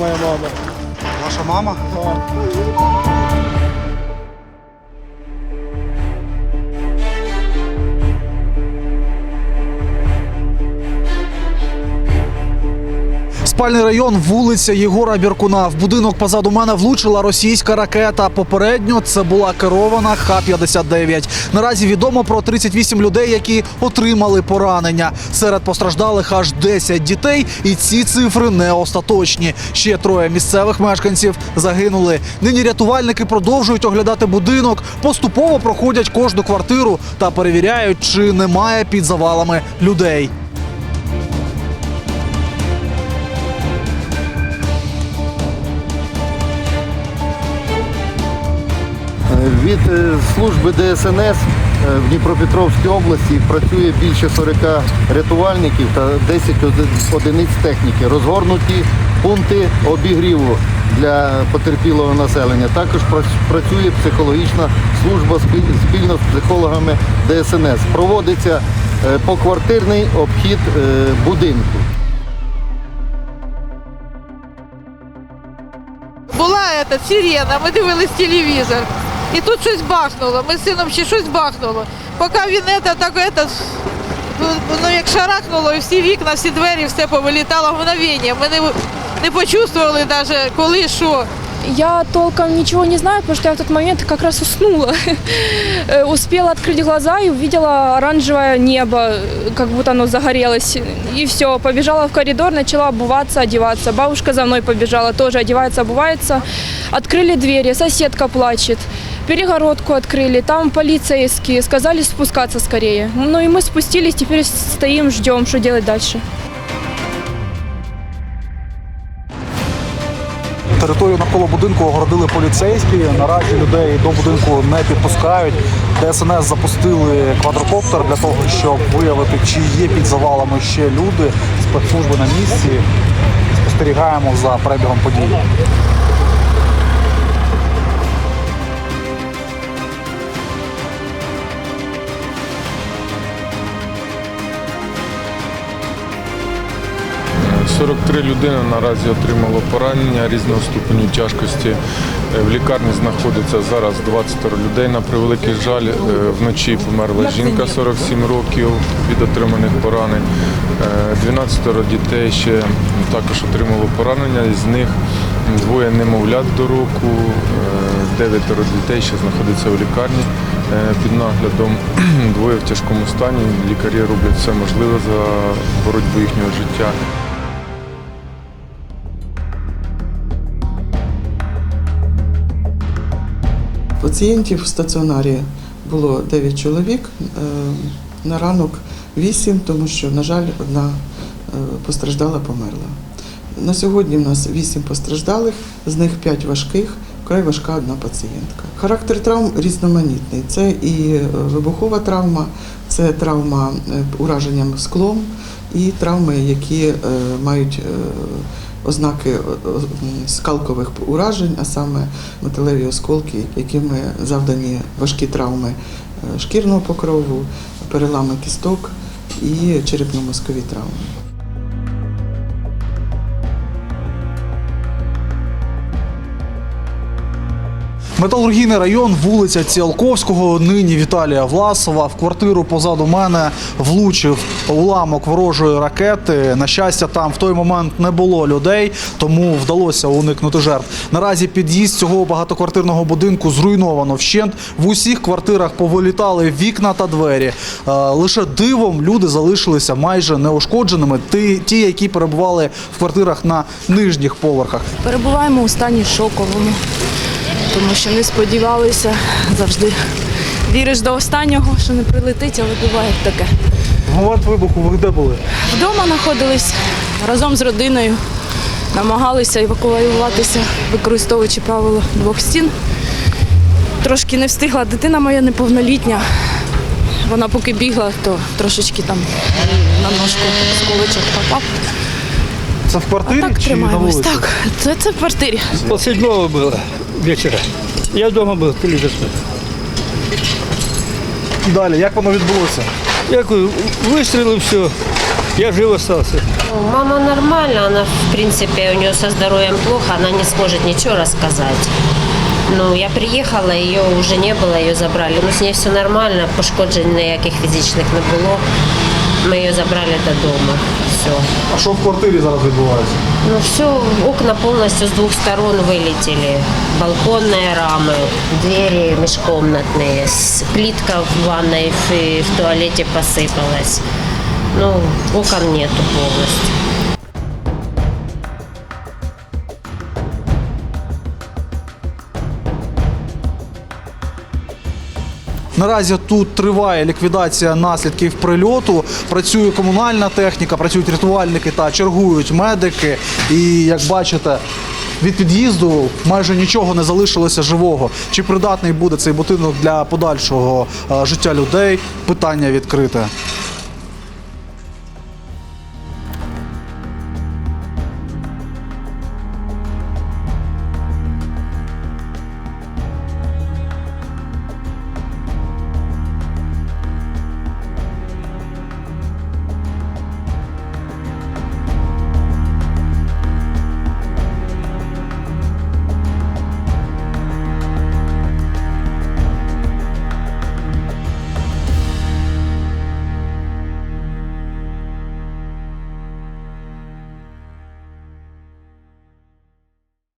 моя мама. Ваша мама? Спальний район, вулиця Єгора Біркуна. В будинок позаду мене влучила російська ракета. Попередньо це була керована Х-59. Наразі відомо про 38 людей, які отримали поранення. Серед постраждалих аж 10 дітей, і ці цифри не остаточні. Ще троє місцевих мешканців загинули. Нині рятувальники продовжують оглядати будинок, поступово проходять кожну квартиру та перевіряють, чи немає під завалами людей. Служби ДСНС е, в Дніпропетровській області працює більше 40 рятувальників та 10 одиниць техніки. Розгорнуті пункти обігріву для потерпілого населення. Також працює психологічна служба спільно з психологами ДСНС. Проводиться е, поквартирний обхід е, будинку. Була ета сирена, ми дивились телевізор. І тут щось бахнуло. Ми з сином ще щось бахнуло. Поки він ета, так ета, ну, ну як шарахнуло, і всі вікна, всі двері, все повилітало в мгновення. Ми не, не почувствували навіть коли що. Я толком ничего не знаю, потому что я в тот момент как раз уснула. Э, Успела открыть глаза и увидела оранжевое небо, э, как будто оно загорелось. И все, побежала в коридор, начала обуваться, одеваться. Бабушка за мной побежала, тоже одевается, обувается. Открыли двери, соседка плачет. Перегородку открыли, там полицейские, сказали спускаться скорее. Ну и мы спустились, теперь стоим, ждем, что делать дальше. Територію навколо будинку огородили поліцейські. Наразі людей до будинку не підпускають. ДСНС запустили квадрокоптер для того, щоб виявити, чи є під завалами ще люди. Спецслужби на місці. Спостерігаємо за перебігом подій. 43 людини наразі отримало поранення різного ступеню тяжкості. Е, В лікарні знаходиться зараз 20 людей. На превеликий жаль, е, вночі померла жінка 47 років від отриманих поранень. Е, 12 дітей ще також отримало поранення. З них двоє немовлят до року, е, дев'ятеро дітей ще знаходиться в лікарні е, під наглядом. Двоє в тяжкому стані. Лікарі роблять все можливе за боротьбу їхнього життя. Пацієнтів в стаціонарі було 9 чоловік, е, на ранок 8, тому що, на жаль, одна е, постраждала, померла. На сьогодні в нас 8 постраждалих, з них 5 важких, вкрай важка одна пацієнтка. Характер травм різноманітний. Це і е, вибухова травма, це травма ураженням склом, і травми, які мають ознаки скалкових уражень, а саме металеві осколки, якими завдані важкі травми е, шкірного покрову, перелами кісток і черепно-мозкові травми. Металургійний район, вулиця Ціолковського, нині Віталія Власова. В квартиру позаду мене влучив уламок ворожої ракети. На щастя, там в той момент не було людей, тому вдалося уникнути жертв. Наразі під'їзд цього багатоквартирного будинку зруйновано вщент. В усіх квартирах повилітали вікна та двері. Е, Лише дивом люди залишилися майже неушкодженими. Ті, які перебували в квартирах на нижніх поверхах. Перебуваємо у стані шоковому, тому що не сподівалися завжди. Віриш до останнього, що не прилетить, але буває таке. Момент вибуху ви де були? Вдома знаходились разом з родиною, намагалися евакуюватися, використовуючи правило двох стін. Трошки не встигла дитина моя неповнолітня. Вона поки бігла, то трошечки там на ножку осколочок попав. Це в квартирі Так чи на вулиці? Так, це, це в квартирі. Пол седьмого было вечера. Я дома был, телевизор смотрел. Далі, як воно відбулося? Я говорю, выстрелы все. Я жив остался. Ну, Мама нормально, она в принципе у нее со здоровьем плохо, она не сможет ничего рассказать. Ну, я приїхала, її вже не було, її забрали. Ну, з нею все нормально, пошкоджень ніяких фізичних не було. Ми її забрали додому. Все. А що в квартирі зараз відбувається? Ну, все, окна полностью с двух сторон вылетели. Балконные рамы, двери межкомнатные, с- плитка в ванной, в, в туалете посыпалась. Ну, окон нету полностью. Наразі тут триває ліквідація наслідків прильоту. Працює комунальна техніка, працюють рятувальники та чергують медики. І як бачите, від під'їзду майже нічого не залишилося живого. Чи придатний буде цей будинок для подальшого е, життя людей? Питання відкрите.